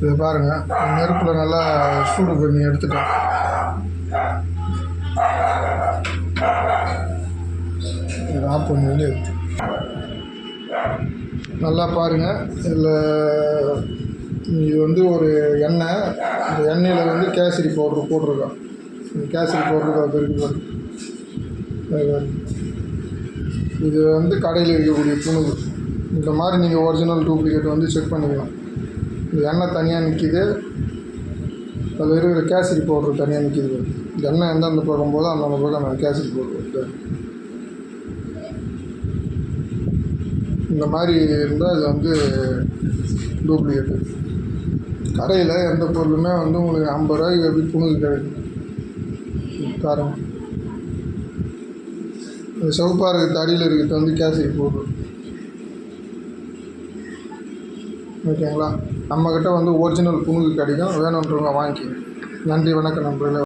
இதை பாருங்கள் நெருப்பில் நல்லா சூடு பண்ணி எடுத்துட்டோம் ஆஃப் பண்ணி வெளியே எடுத்து. நல்லா பாருங்கள் இதில் இது வந்து ஒரு எண்ணெய். இந்த எண்ணெயில் வந்து கேசரி பவுட்ரு போட்டிருக்கோம். கேசரி பவுட்ரு பெருக்கு இது வந்து கடையில் இருக்கக்கூடிய புணுகு இந்த மாதிரி நீங்கள் ஒரிஜினல் டூப்ளிகேட் வந்து செக் பண்ணிக்கலாம். எண்ணெய் தனியாக நிற்கிது அதில் இருக்கிற கேசரி பவுட்ரு தனியாக நிற்கிது எண்ணெய் எந்தெந்த பக்கம் போதோ அந்தந்த பக்கம் நான் கேசரி பவுட்ரு வருது இந்த மாதிரி இருந்தால் இது வந்து டூப்ளிகேட்டு கடையில் எந்த பொருளுமே வந்து உங்களுக்கு ஐம்பது ரூபாய்க்கு எப்படி புணுக்கு கிடைக்கும்? தரம் இந்த சிவப்பாக இருக்கிற அடியில் இருக்கிறது வந்து கேசரி பவுட்ரு. ஓகேங்களா? நம்மக்கிட்ட வந்து ஒரிஜினல் புணுகு கிடைக்கும். வேணுன்றவங்க வாங்கிக்கோங்க. நன்றி வணக்கம் நண்பர்களே.